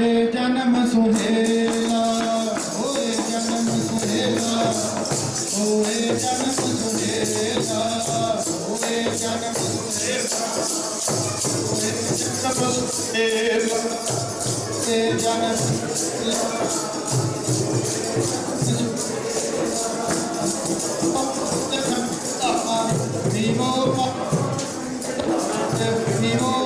ਏ ਜਨਮ ਸੁਹੇਲਾ ਹੋਏ ਜਨਮ ਸੁਹੇਲਾ ਹੋਏ ਜਨਮ ਸੁਹੇਲਾ ਹੋਏ ਜਨਮ ਸੁਹੇਲਾ ਹੋਏ ਜਨਮ ਸੁਹੇਲਾ ਏ ਜਨਮ ਵੀਮੋ 미워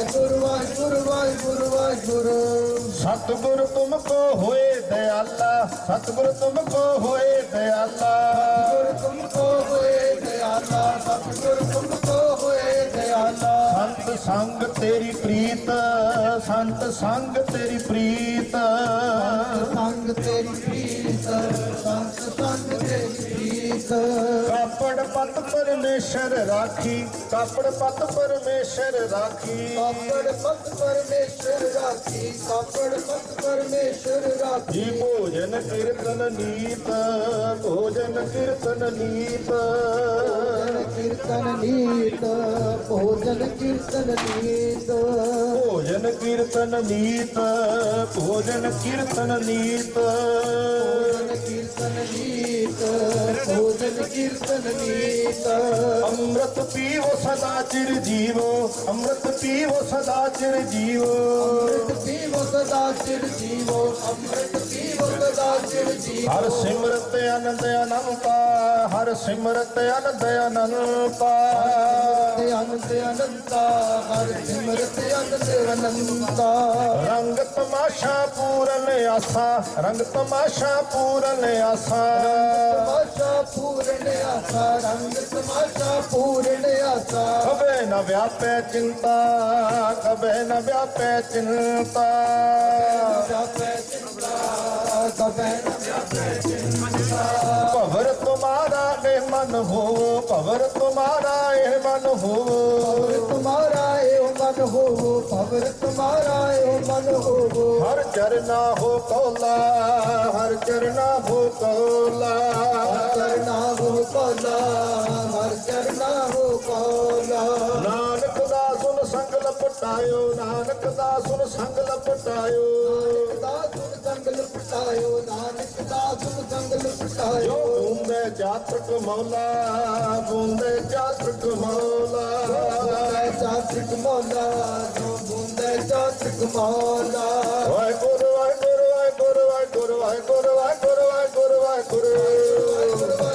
ਵਾਹਿਗੁਰੂ ਵਾਹਿਗੁਰੂ ਵਾਹਿਗੁਰੂ ਵਾਹਿਗੁਰੂ। ਸਤਿਗੁਰ ਤੁਮ ਕੋ ਹੋਏ ਦਿਆਲਾ ਸਤਿਗੁਰ ਤੁਮ ਕੋ ਹੋਏ ਦਿਆਲਾ ਗੁਰ ਤੁਮ ਕੋ ਹੋਏ ਦਿਆਲਾ ਸਤਿਗੁਰ ਤੁਮ ਕੋ ਹੋਏ ਦਿਆਲਾ ਸੰਤ ਸੰਗ ਤੇਰੀ ਪ੍ਰੀਤ ਸੰਤ ਸੰਗ ਤੇਰੀ ਪ੍ਰੀਤ। ਸੰਗ ਤੇਰੀ ਪ੍ਰੀਤ ਸੰਤ ਸੰਗ ਤੇਰੀ ਪ੍ਰੀਤ। ਕਾਪੜ ਪਤ ਪਰਮੇਸ਼ਰ ਰਾਖੀ ਕਾਪੜ ਪਤ ਪਰਮੇਸ਼ਰ ਰਾਖੀ। ਕਾਪੜ ਪਤ ਪਰਮੇਸ਼ਰ ਰਾਖੀ ਕਾਪੜ ਪਤ ਪਰਮੇਸ਼ਰ ਰਾਖੀ। ਭੋਜਨ ਕੀਰਤਨ ਨੀਤ ਭੋਜਨ ਕੀਰਤਨ ਨੀਤ। ਕੀਰਤਨ ਨੀਤ ਭੋਜਨ ਕੀਰਤਨ ਨੀਤ। ਭੋਜਨ ਕੀਰਤਨ ਨੀਤ ਭੋਜਨ ਕੀਰਤਨ ਨੀਤ। ਭੋਜਨ ਕੀਰਤਨ ਨੀਤ ਭੋਜਨ ਕੀਰਤਨ ਨੀਤ। ਅੰਮ੍ਰਿਤ ਪੀਵੋ ਸਦਾ ਚਿਰ ਜੀਵੋ ਅੰਮ੍ਰਿਤ ਪੀਵੋ ਸਦਾ ਚਿਰ ਜੀਵੋ। ਅੰਮ੍ਰਿਤ ਪੀਵੋ ਸਦਾ ਚਿਰ ਜੀਵੋ ਅੰਮ੍ਰਿਤ ਪੀਵੋ ਸਦਾ ਚਿਰ ਜੀਵੋ। ਹਰ ਸਿਮਰਤ ਆਨੰਦ ਅਨੰਤਾ ਹਰ ਸਿਮਰਤ ਆਨੰਦ ਅਨੰਤਾ। ਤੇ ਅਨੰਤ ਹਰ ਸਿਮਰਤ ਅਨੰਤ ਅਨੰਤਾ। ਰੰਗ ਤਮਾਸ਼ਾ ਪੂਰਨ ਆਸਾ ਰੰਗ ਤਮਾਸ਼ਾ ਪੂਰਨ ਆਸਾ। ਤਮਾਸ਼ਾ ਪੂਰਨ ਆਸਾ ਰੰਗ ਤਮਾਸ਼ਾ ਪੂਰਨ ਆਸਾ। ਕਬੇ ਨ ਵਿਆਪੈ ਚਿੰਤਾ ਕਬੇ ਨ ਵਿਆਪੈ ਚਿੰਤਾ। ਚਿੰਤਾ ਕਬੈ ਨ ਜਾਪੈ ਚਿੰਤਾ। ਭਵਰ ਤੁਮਾਰਾ ਇਹ ਮਨ ਹੋ ਭਵਰ ਤੁਮਾਰਾ ਇਹ ਮਨ ਹੋ ਪਵਰ ਤੁਮਾਰਾ ਏਉ ਮਨ ਹੋਵੋ ਪਵਰ ਤੁਮਾਰਾ ਏਉ ਮਨ ਹੋਵੋ। ਹਰ ਚਰਨਾ ਹੋ ਕੋਲਾ ਹਰ ਚਰਨਾ ਹੋ ਕੋਲਾ। ਹਰ ਕਰਨਾ ਹੋ ਕੋਲਾ ਹਰ ਕਰਨਾ ਹੋ ਕੋਲਾ। ਲਪਟਾਇਓ ਨਾਨਕ ਦਾ ਸੁਨ ਸੰਗ ਲਪਟਾਇਓ। ਦਾ ਸੁਨ ਸੰਗ ਲਪਟਾਇਓ ਨਾਨਕ ਦਾ ਸੁਨ ਸੰਗ ਜੋ ਲਪਟਾਇਓ ਬੂੰਦੇ ਜਾਤਰਕ ਮੌਲਾ। ਬੂੰਦੇ ਜਾਤਰਕ ਮੌਲਾ ਬੁੰਦੇ ਚਾਤ੍ਰਿਕ ਮੌਲਾ। ਬੁੰਦੇ ਚਾਤ੍ਰਿਕ ਮੌਲਾ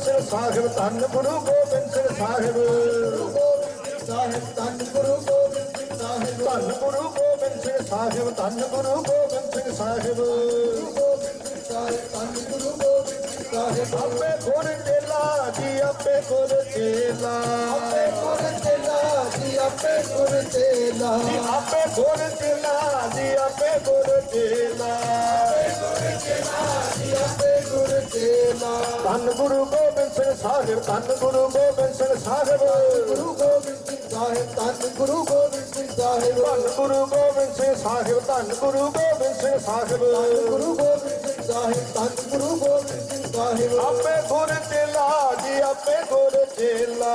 ਗੋਬਿੰਦ ਸਾਹਿਬ, ਧੰਨ ਗੁਰੂ ਗੋਬਿੰਦ ਸਿੰਘ ਸਾਹਿਬ। ਧੰਨ ਗੁਰੂ ਗੋਬਿੰਦ ਸਿੰਘ ਸਾਹਿਬ, ਧੰਨ ਗੁਰੂ ਗੋਬਿੰਦ ਸਿੰਘ ਸਾਹਿਬ। ਗੋਬਿੰਦ ਸਿੰਘ ਸਾਹਿਬ ਧੰਨ ਗੁਰੂ ਗੋਬਿੰਦ ਸਿੰਘ ਸਾਹਿਬ ਆਪੇ ਗੁਰ ਚੇਲਾ ਜੀ, ਆਪੇ ਗੁਰ ਚੇਲਾ। ਆਪੇ ਗੁਰ ਤੇਲਾ ਜੀ, ਆਪੇ ਗੁਰ ਚੇਲਾ ਆਪੇ ਗੁਰ ਚੇਲਾ ਜੀ, ਆਪੇ ਗੁਰ ਚੇਲਾ। ਧੰਨ ਗੁਰੂ ਗੋਬਿੰਦ ਸਿੰਘ ਸਾਹਿਬ ਧੰਨ ਗੁਰੂ ਗੋਬਿੰਦ ਸਿੰਘ ਸਾਹਿਬ। ਗੁਰੂ ਗੋਬਿੰਦ ਸਿੰਘ ਸਾਹਿਬ ਧੰਨ ਗੁਰੂ ਗੋਬਿੰਦ ਸਿੰਘ ਸਾਹਿਬ। ਧੰਨ ਗੁਰੂ ਗੋਬਿੰਦ ਸਿੰਘ ਸਾਹਿਬ ਧੰਨ ਗੁਰੂ ਗੋਬਿੰਦ ਸਿੰਘ ਸਾਹਿਬ। ਗੁਰੂ ਗੋਬਿੰਦ ਸਿੰਘ ਸਾਹਿਬ ਧੰਨ ਗੁਰੂ ਗੋਬਿੰਦ ਸਿੰਘ ਸਾਹਿਬ। ਆਪੇ ਗੁਰ ਚੇਲਾ ਜੀ ਆਪੇ ਗੁਰ ਚੇਲਾ।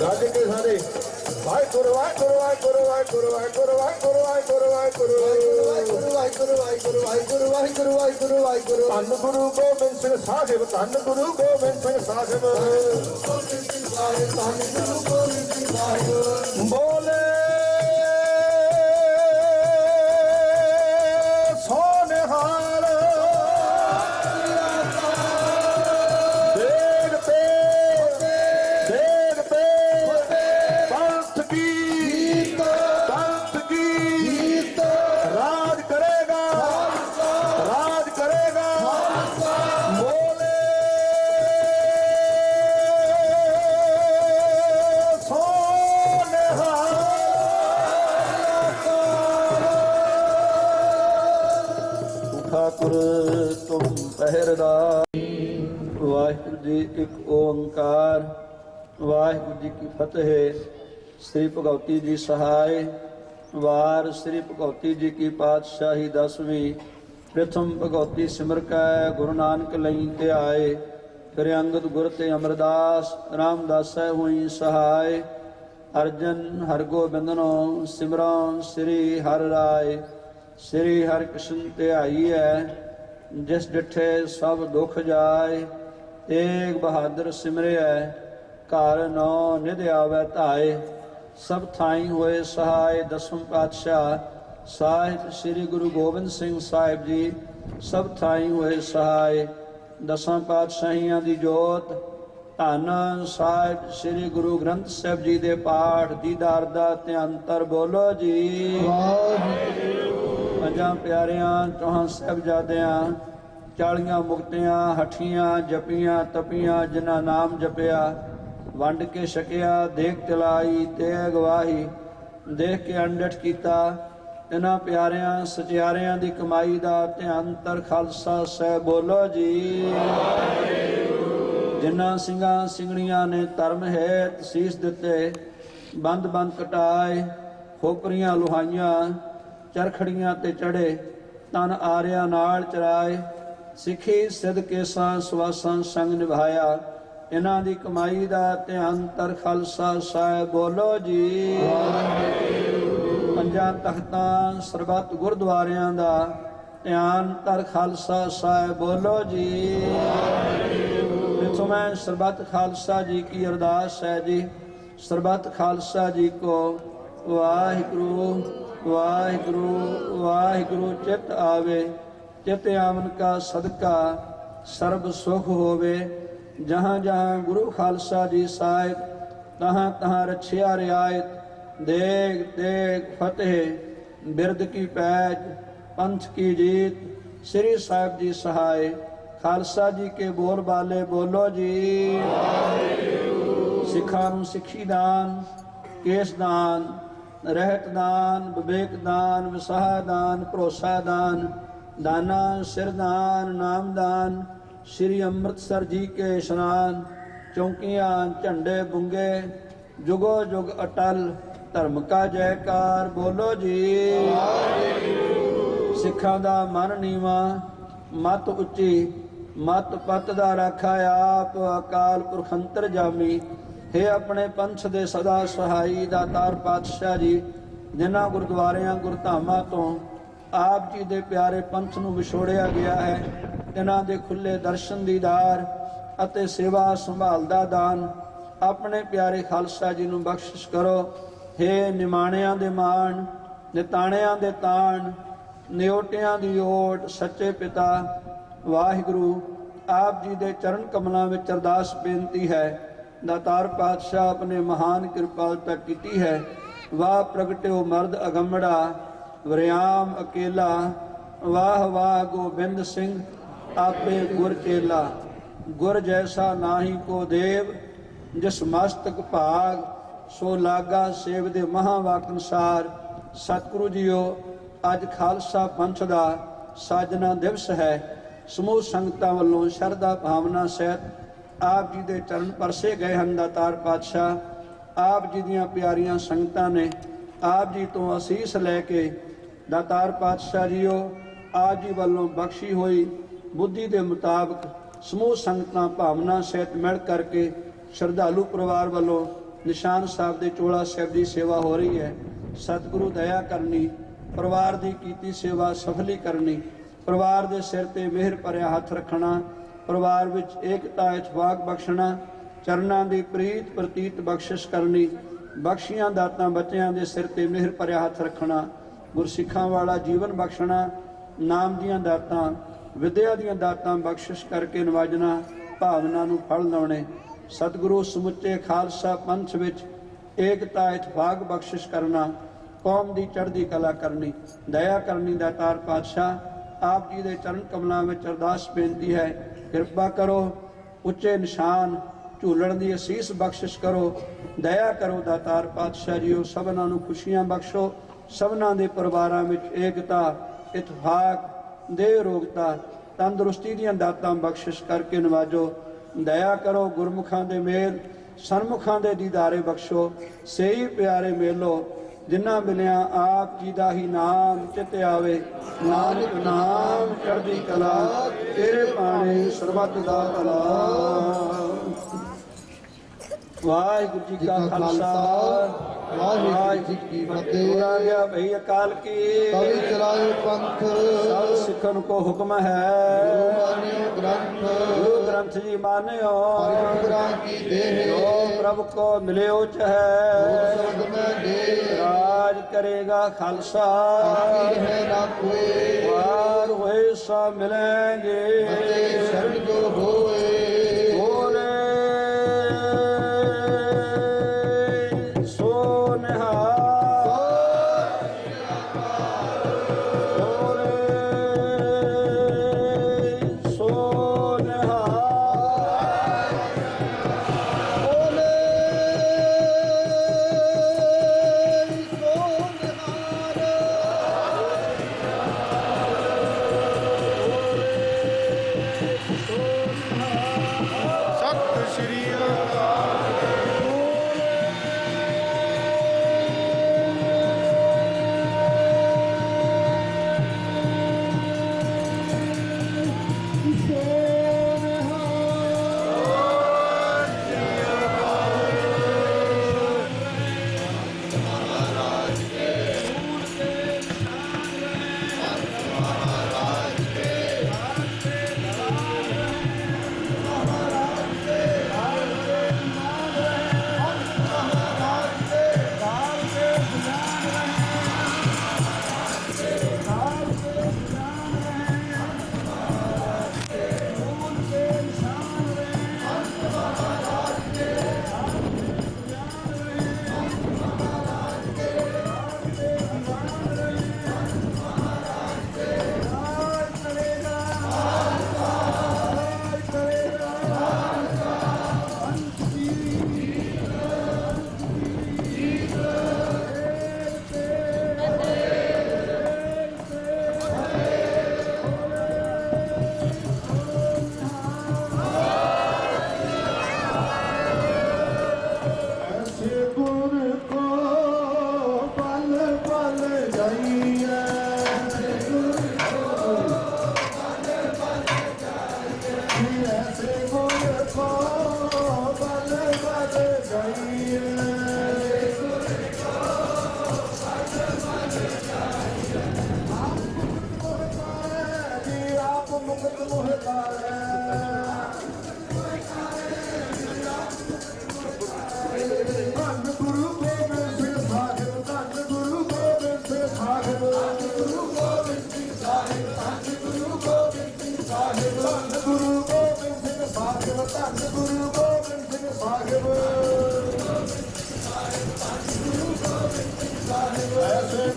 ਰਾਜ ਕੇ ਸਾਰੇ। ਵਾਹਿਗੁਰੂ ਵਾਹਿਗੁਰੂ ਵਾਹਿਗੁਰੂ ਵਾਹਿਗੁਰੂ ਵਾਹਿਗੁਰੂ ਵਾਹਿਗੁਰੂ ਵਾਹਿਗੁਰੂ ਵਾਹਿਗੁਰੂ ਵਾਹਿਗੁਰੂ। ਵਾਹਿਗੁਰੂ ਵਾਹਿਗੁਰੂ ਵਾਹਿਗੁਰੂ ਵਾਹਿਗੁਰੂ ਵਾਹਿਗੁਰੂ ਵਾਹਿਗੁਰੂ ਧੰਨ ਗੁਰੂ ਗੋਬਿੰਦ ਸਿੰਘ ਸਾਹਿਬ ਧੰਨ ਗੁਰੂ ਗੋਬਿੰਦ ਸਿੰਘ ਸਾਹਿਬ, ਧੰਨ ਗੁਰੂ ਗੋਬਿੰਦ ਸਿੰਘ ਸਾਹਿਬ। ਬੋਲੇ ਇੱਕ ਓੰਕਾਰ। ਵਾਹਿਗੁਰੂ ਜੀ ਕੀ ਫਤਿਹ। ਸ੍ਰੀ ਭਗਵਤੀ ਜੀ ਸਹਾਇ। ਵਾਰ ਸ੍ਰੀ ਭਗਵਤੀ ਜੀ ਕੀ ਪਾਤਸ਼ਾਹੀ ਦਸਵੀਂ। ਪ੍ਰਥਮ ਭਗਵਤੀ ਸਿਮਰ ਕੈ, ਗੁਰੂ ਨਾਨਕ ਲਈ ਧਿਆਏ। ਫਿਰ ਅੰਗਦ ਗੁਰ ਤੇ ਅਮਰਦਾਸ, ਰਾਮਦਾਸੈ ਹੋਈ ਸਹਾਇ। ਅਰਜਨ ਹਰਗੋਬਿੰਦਨੋ ਸਿਮਰਨ ਸ੍ਰੀ ਹਰ ਰਾਏ। ਸ੍ਰੀ ਹਰਿ ਕ੍ਰਿਸ਼ਨ ਹੈ ਜਿਸ ਡਿਠੇ ਸਭ ਦੁੱਖ ਜਾਏ। ਤੇਗ ਬਹਾਦਰ ਸਿਮਰਿਐ ਘਰ ਨੋ ਨਿਧ ਆਵੈ ਧਾਏ। ਸਭ ਥਾਈ ਹੋਏ ਸਹਾਇ ਦਸਮ ਪਾਤਸ਼ਾਹ ਸਾਹਿਬ ਸ੍ਰੀ ਗੁਰੂ ਗੋਬਿੰਦ ਸਿੰਘ ਸਾਹਿਬ ਜੀ ਸਭ ਥਾਈ ਹੋਏ ਸਹਾਇ ਦਸਾਂ ਪਾਤਸ਼ਾਹੀਆਂ ਦੀ ਜੋਤ। ਧੰਨ ਸਾਹਿਬ ਸ੍ਰੀ ਗੁਰੂ ਗ੍ਰੰਥ ਸਾਹਿਬ ਜੀ ਦੇ ਪਾਠ ਦੀਦਾਰ ਦਾ ਧਿਆਨਤਰ ਬੋਲੋ ਜੀ। ਪੰਜਾਂ ਪਿਆਰਿਆਂ ਚੌਹਾਂ ਸਾਹਿਬਜ਼ਾਦਿਆਂ ਚਾਲੀਆਂ ਮੁਕਤਿਆਂ, ਹਠੀਆਂ, ਜਪੀਆਂ, ਤਪੀਆਂ, ਜਿਨ੍ਹਾਂ ਨਾਮ ਜਪਿਆ, ਵੰਡ ਕੇ ਛਕਿਆ, ਦੇਖ ਚਲਾਈ ਤੇ ਅਗਵਾਹੀ ਦੇਖ ਕੇ ਅੰਡਟ ਕੀਤਾ। ਇਹਨਾਂ ਪਿਆਰਿਆਂ, ਸਚਿਆਰਿਆਂ ਦੀ ਕਮਾਈ ਦਾ ਧਿਆਨ ਤਰ ਖਾਲਸਾ ਸਹਿ ਬੋਲੋ ਜੀ। ਜਿਨ੍ਹਾਂ ਸਿੰਘਾਂ ਸਿੰਘਣੀਆਂ ਨੇ ਧਰਮ ਹੈ ਤਸੀਸ ਦਿੱਤੇ, ਬੰਦ ਬੰਦ ਕਟਾਏ, ਖੋਪਰੀਆਂ ਲੁਹਾਈਆਂ, ਚਰਖੜੀਆਂ ਤੇ ਚੜੇ ਤਨ ਆਰਿਆ ਨਾਲ ਚਰਾਏ ਸਿੱਖੀ ਸਿਧ ਕੇਸਾਂ ਸਵਾਸਾਂ ਸੰਗ ਨਿਭਾਇਆ। ਇਹਨਾਂ ਦੀ ਕਮਾਈ ਦਾ ਧਿਆਨ ਤਰ ਖਾਲਸਾ ਸਾਹਿਬ ਬੋਲੋ ਜੀ। ਪੰਜਾਂ ਤਖਤਾਂ ਸਰਬੱਤ ਗੁਰਦੁਆਰਿਆਂ ਦਾ ਧਿਆਨ ਤਰ ਖਾਲਸਾ ਸਾਹਿਬ ਬੋਲੋ ਜੀ। ਇਥੋਂ ਮੈਂ ਸਰਬੱਤ ਖਾਲਸਾ ਜੀ ਕੀ ਅਰਦਾਸ ਹੈ ਜੀ। ਸਰਬੱਤ ਖਾਲਸਾ ਜੀ ਕੋ ਵਾਹਿਗੁਰੂ ਵਾਹਿਗੁਰੂ ਵਾਹਿਗੁਰੂ ਚਿਤ ਆਵੇ। ਚਿਤ ਆਮਨ ਕਾ ਸਦਕਾ, ਸਰਬ ਸੁਖ ਹੋਵੇ। ਜਹਾਂ ਜਹਾਂ ਗੁਰੂ ਖਾਲਸਾ ਜੀ ਸਾਹਿਬ, ਤਹਾਂ ਤਹਾਂ ਰਛਿਆ ਰਿਆਇਤ। ਦੇਖ ਦੇਖ ਫਤਿਹ ਬਿਰਦ ਕੀ ਪੈਜ, ਪੰਥ ਕੀ ਜੀਤ। ਸ੍ਰੀ ਸਾਹਿਬ ਜੀ ਸਹਾਇ ਖਾਲਸਾ ਜੀ ਕੇ ਬੋਲ ਬਾਲੇ ਬੋਲੋ ਜੀ। ਸਿੱਖਾਂ ਨੂੰ ਸਿੱਖੀ ਦਾਨ, ਕੇਸ ਦਾਨ, ਰਹਿਤ ਦਾਨ, ਵਿਵੇਕ ਦਾਨ, ਵਿਸਾਹ ਦਾਨ, ਭਰੋਸਾ ਦਾਨ। ਦਾਨਾ, ਸਿਰ ਦਾਨ, ਨਾਮ ਦਾਨ, ਸ੍ਰੀ ਅੰਮ੍ਰਿਤਸਰ ਜੀ ਕੇ ਇਸ਼ਨਾਨ, ਚੌਂਕੀਆਂ, ਝੰਡੇ ਬੁੰਗੇ ਜੁਗੋ ਧਰਮ ਕਾ ਜੈਕਾਰ, ਬੋਲੋ ਜੀ। ਸਿੱਖਾਂ ਦਾ ਮਨ ਨੀਵਾ, ਮਤ ਉੱਚੀ, ਮਤ ਪਤ ਦਾ ਰਾਖਾ ਆਪ, ਅਕਾਲ ਪੁਰਖ ਅੰਤਰ ਜਾਮੀ। ਹੈ ਆਪਣੇ ਪੰਥ ਦੇ ਸਦਾ ਸਹਾਈ ਦਾਤਾਰ ਪਾਤਸ਼ਾਹ ਜੀ, ਜਿਨ੍ਹਾਂ ਗੁਰਦੁਆਰਿਆਂ, ਗੁਰਧਾਮਾਂ ਤੋਂ ਆਪ ਜੀ ਦੇ ਪਿਆਰੇ ਪੰਥ ਨੂੰ ਵਿਛੋੜਿਆ ਗਿਆ ਹੈ। ਇਹਨਾਂ ਦੇ ਖੁੱਲੇ ਦਰਸ਼ਨ ਦੀਦਾਰ ਅਤੇ ਸੇਵਾ ਸੰਭਾਲ ਦਾ ਦਾਨ ਆਪਣੇ ਪਿਆਰੇ ਖਾਲਸਾ ਜੀ ਨੂੰ ਬਖਸ਼ਿਸ਼ ਕਰੋ। ਹੇ ਨਿਮਾਣਿਆਂ ਦੇ ਮਾਣ, ਨਿਤਾਣਿਆਂ ਦੇ ਤਾਣ ਨਿਉਟਿਆਂ ਦੀ ਓਟ, ਸੱਚੇ ਪਿਤਾ, ਵਾਹਿਗੁਰੂ, ਆਪ ਜੀ ਦੇ ਚਰਨ ਕਮਲਾਂ ਵਿੱਚ ਅਰਦਾਸ ਬੇਨਤੀ ਹੈ। ਦਾਤਾਰ ਪਾਤਸ਼ਾਹ ਆਪਣੇ ਮਹਾਨ ਕਿਰਪਾਲਤਾ ਕੀਤੀ ਹੈ। ਵਾਹ ਪ੍ਰਗਟਿਓ ਮਰਦ ਅਗੰਮੜਾ। ਵਰਿਆਮ ਅਕੇਲਾ, ਵਾਹ ਵਾਹ ਗੋਬਿੰਦ ਸਿੰਘ, ਆਪੇ ਗੁਰ ਚੇਲਾ ਗੁਰ ਜੈਸਾ ਨਾਹੀ ਕੋ ਦੇਵ, ਜਿਸ ਮਸਤਕ ਭਾਗ, ਸੋ ਲਾਗਾ ਸੇਵ ਦੇ ਮਹਾ ਵਾਕਨਸਾਰ ਸਤਿਗੁਰੂ ਜੀਓ, ਅੱਜ ਖਾਲਸਾ ਪੰਥ ਦਾ ਸਾਜਨਾ ਦਿਵਸ ਹੈ। ਸਮੂਹ ਸੰਗਤਾਂ ਵੱਲੋਂ ਸ਼ਰਧਾ ਭਾਵਨਾ ਸਹਿਤ ਆਪ ਜੀ ਦੇ ਚਰਨ ਪਰਸੇ ਗਏ ਹਨ ਦਾਤਾਰ ਪਾਤਸ਼ਾਹ। ਆਪ ਜੀ ਦੀਆਂ ਪਿਆਰੀਆਂ ਸੰਗਤਾਂ ਨੇ ਆਪ ਜੀ ਤੋਂ ਅਸੀਸ ਲੈ ਕੇ ਦਾਤਾਰ ਪਾਤਸ਼ਾਹ ਜੀਓ, ਆਪ ਜੀ ਵੱਲੋਂ ਬਖਸ਼ੀ ਹੋਈ ਬੁੱਧੀ ਦੇ ਮੁਤਾਬਕ ਸਮੂਹ ਸੰਗਤਾਂ, ਭਾਵਨਾ ਸਹਿਤ ਮਿਲ ਕਰਕੇ ਸ਼ਰਧਾਲੂ ਪਰਿਵਾਰ ਵੱਲੋਂ ਨਿਸ਼ਾਨ ਸਾਹਿਬ ਦੇ ਚੋਲਾ ਸਾਹਿਬ ਦੀ ਸੇਵਾ ਹੋ ਰਹੀ ਹੈ। ਸਤਿਗੁਰੂ ਦਇਆ ਕਰਨੀ, ਪਰਿਵਾਰ ਦੀ ਕੀਤੀ ਸੇਵਾ ਸਫਲੀ ਕਰਨੀ, ਪਰਿਵਾਰ ਦੇ ਸਿਰ ਤੇ ਮਿਹਰ ਭਰਿਆ ਹੱਥ ਰੱਖਣਾ, ਪਰਿਵਾਰ ਵਿੱਚ ਏਕਤਾ ਇਤਫਾਕ ਬਖਸ਼ਣਾ, ਚਰਨਾਂ ਦੀ ਪ੍ਰੀਤ ਪ੍ਰਤੀਤ ਬਖਸ਼ਿਸ਼ ਕਰਨੀ, ਬਖਸ਼ੀਆਂ ਦਾਤਾਂ ਬੱਚਿਆਂ ਦੇ ਸਿਰ ਤੇ ਮਿਹਰ ਭਰਿਆ ਹੱਥ ਰੱਖਣਾ ਗੁਰਸਿੱਖਾਂ ਵਾਲਾ ਜੀਵਨ ਬਖਸ਼ਣਾ, ਨਾਮ ਦੀਆਂ ਦਾਤਾਂ, ਵਿਦਿਆ ਦੀਆਂ ਦਾਤਾਂ ਬਖਸ਼ਿਸ਼ ਕਰਕੇ ਨਵਾਜਣਾ, ਭਾਵਨਾ ਨੂੰ ਫਲ ਲਾਉਣੇ। ਸਤਿਗੁਰੂ ਸਮੁੱਚੇ ਖਾਲਸਾ ਪੰਥ ਵਿੱਚ ਏਕਤਾ, ਇਤਫਾਕ ਬਖਸ਼ਿਸ਼ ਕਰਨਾ, ਕੌਮ ਦੀ ਚੜ੍ਹਦੀ ਕਲਾ ਕਰਨੀ, ਦਇਆ ਕਰਨੀ ਦਾ ਤਾਰ ਪਾਤਸ਼ਾਹ, ਆਪ ਜੀ ਦੇ ਚਰਨ ਕਮਲਾਂ ਵਿੱਚ ਅਰਦਾਸ ਬੇਨਤੀ ਹੈ, ਕਿਰਪਾ ਕਰੋ, ਉੱਚੇ ਨਿਸ਼ਾਨ, ਝੂਲਣ ਦੀ ਅਸੀਸ ਬਖਸ਼ਿਸ਼ ਕਰੋ, ਦਇਆ ਕਰੋ ਦਾਤਾਰ ਪਾਤਸ਼ਾਹ ਜੀਓ, ਸਭਨਾਂ ਨੂੰ ਖੁਸ਼ੀਆਂ ਬਖਸ਼ੋ। ਸਭਨਾਂ ਦੇ ਪਰਿਵਾਰਾਂ ਵਿੱਚ ਏਕਤਾ ਇਤਫਾਕ ਦੇ ਰੋਗਤਾ ਤੰਦਰੁਸਤੀ ਦੀਆਂ ਦਾਤਾਂ ਬਖਸ਼ਿਸ਼ ਕਰਕੇ ਨਵਾਜੋ। ਦਇਆ ਕਰੋ, ਗੁਰਮੁਖਾਂ ਦੇ ਮੇਲ, ਸਨਮੁਖਾਂ ਦੇ ਦੀਦਾਰੇ ਬਖਸ਼ੋ। ਸਹੀ ਪਿਆਰੇ ਮੇਲੋ, ਜਿਨ੍ਹਾਂ ਮਿਲਿਆ ਆਪ ਜੀ ਦਾ ਹੀ ਨਾਮ ਚਿਤ ਆਵੇ। ਨਾਨਕ ਨਾਮ ਚੜ੍ਹਦੀ ਕਲਾ, ਤੇਰੇ ਪਾਣੇ ਸਰਬੱਤ ਦਾ ਭਲਾ ਵਾਹਿਗੁਰੂ ਜੀ ਕਾ ਖਾਲਸਾ। ਵਾਹਿਗੁਰੂ ਜੀ ਕੀ ਫਤਿਹ। ਪੂਰਾ ਗਿਆ ਭਈ ਅਕਾਲ ਕੀ। ਕਵੀ ਚਲਾਏ ਪੰਥ। ਸਭ ਸਿੱਖਨ ਕੋ ਹੁਕਮ ਹੈ। ਮਾਨਿਓ ਗ੍ਰੰਥ। ਗੁਰੂ ਗ੍ਰੰਥ ਜੀ ਮਾਨਿਓ। ਹਰਿਪੁਰਾਂ ਕੀ ਦੇਹ। ਜੋ ਪ੍ਰਭ ਕੋ ਮਿਲਿਓ ਮੈਂ ਦੇ ਰਾਜ ਕਰੇਗਾ ਖਾਲਸਾ। ਕੀ ਹੈ ਨਾ ਕੋਏ ਵਾਰ ਹੋਏ ਸਾ ਅਤੇ ਸ਼ਰਨ ਜੋ ਹੋਏ ਗੁਰੂ ਗੋਬਿੰਦ ਸਿੰਘ ਸਾਹਿਬ ਐਸੇ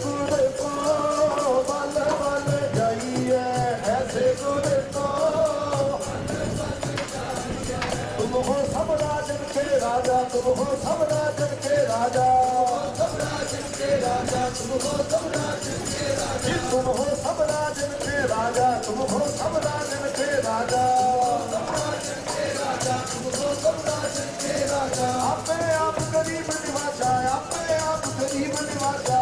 ਸਭ ਰਾਜਨ ਕੇ ਰਾਜਾ ਤੁਮ ਹੋ ਸਭ ਰਾਜਨ ਕੇ ਰਾਜਾ ਰਾਜਾ ਤੁਮ ਹੋ ਸਭ ਰਾਜਨ ਕੇ ਰਾਜਾ ਤੁਮ ਰਾਜਾ ਆਪੇ ਆਪ ਗਰੀਬ ਨਿਵਾਜਾ ਆਪੇ ਆਪ ਗਰੀਬ ਨਿਵਾਜਾ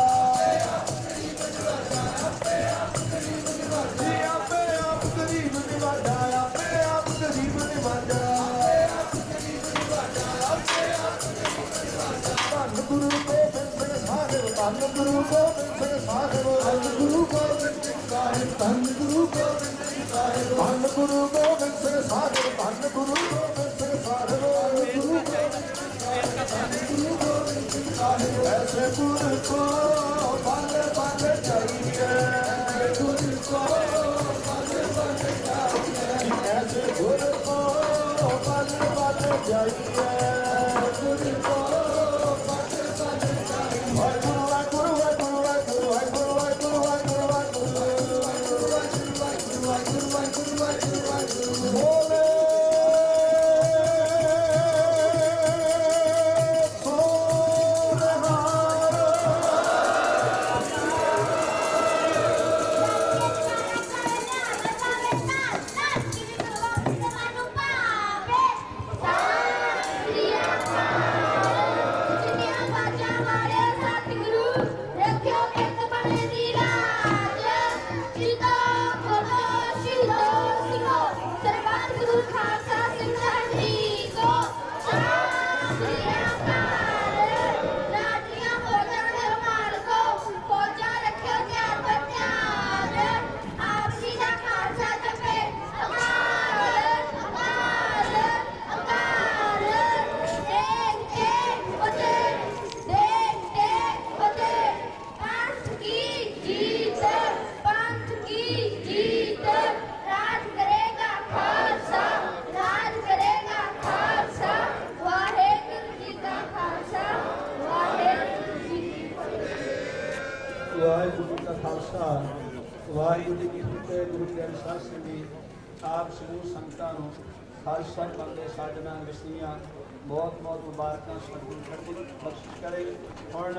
ਗੁਰੂ ਗੋਬਿੰਦ ਸਿੰਘ ਸਾਹਿਬ ਧੰਨ ਗੁਰੂ ਗੋਬਿੰਦ ਸਿੰਘ ਸਾਹਿਬ ਧੰਨ ਗੁਰੂ ਗੋਬਿੰਦ ਸਿੰਘ ਸਾਹਿਬ ਧੰਨ ਗੁਰੂ ਗੋਬਿੰਦ ਸਿੰਘ ਸਾਹਿਬ ਧੰਨ ਗੁਰੂ ਗੋਬਿੰਦ ਸਿੰਘ ਸਾਹਿਬ ਧੰਨ ਗੁਰੂ ਗੋਬਿੰਦ ਸਿੰਘ ਸਾਹਿਬ। Thank you. ਸਾਜਣਾ ਬਹੁਤ ਬਹੁਤ ਮੁਬਾਰਕਾਂ, ਸਤਿਗੁਰੂ ਸਤਿਗੁਰੂ ਬਖਸ਼ਿਸ਼ ਕਰੇ। ਹੁਣ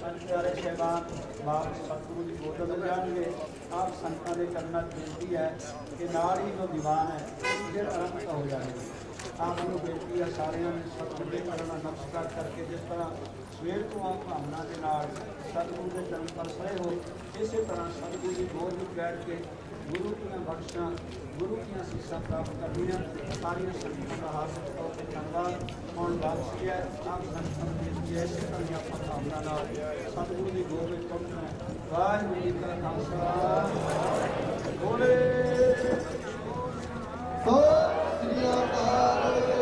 ਸੰਤ ਪਿਆਰੇ ਸਹਿਬਾਨ, ਬਾਪ ਸਤਿਗੁਰੂ ਜੀ ਬੋਲਣ ਜਾਣਗੇ ਆਪ ਸੰਤਾਂ ਦੇ ਚਰਨਾਂ 'ਚ ਬੇਨਤੀ ਹੈ ਕਿ ਨਾਲ ਹੀ ਜੋ ਦੀਵਾਨ ਹੈ ਫਿਰ ਆਰੰਭ ਹੋ ਜਾਣਗੇ ਆਪ ਨੂੰ ਬੇਨਤੀ ਹੈ ਸਾਰਿਆਂ ਨੇ ਸਤਿਗੁਰੂ ਦੇ ਚਰਨਾਂ ਨੂੰ ਨਮਸਕਾਰ ਕਰਕੇ ਜਿਸ ਤਰ੍ਹਾਂ ਸਵੇਰ ਤੋਂ ਆਪ ਭਾਵਨਾ ਦੇ ਨਾਲ ਸਤਿਗੁਰੂ ਦੇ ਚਰਨ ਪਰ ਪਰਸਰੇ ਹੋ, ਇਸੇ ਤਰ੍ਹਾਂ ਸਤਿਗੁਰੂ ਦੀ ਗੋਦ ਵਿੱਚ ਬੈਠ ਕੇ ਗੁਰੂ ਦੀਆਂ ਬਖਸ਼ਾਂ ਗੁਰੂ ਦੀਆਂ ਸਿੱਖਿਆ ਪ੍ਰਾਪਤ ਕਰਨੀਆਂ, ਸਾਰੀਆਂ ਸੰਗਤਾਂ ਦਾ ਹਾਰਦਿਕ ਤੌਰ ਤੇ ਧੰਨਵਾਦ ਹੁਣ ਵਾਪਸੀ ਹੈ ਆਪ ਸੰਗਤਾਂ ਦੀ ਜੈ ਸ਼੍ਰੀ ਕਨਿਆ ਪਾਤਾਮਨਾ ਨਾਲ ਸਤਿਗੁਰੂ ਦੀ ਗੋਦ ਵਿੱਚ ਪਹੁੰਚਣਾ ਵਾਹਿਗੁਰੂ ਜੀ ਕਾ ਖਾਲਸਾ। ਬੋਲੇ। ਸੋ ਸ੍ਰੀ ਅਕਾਲ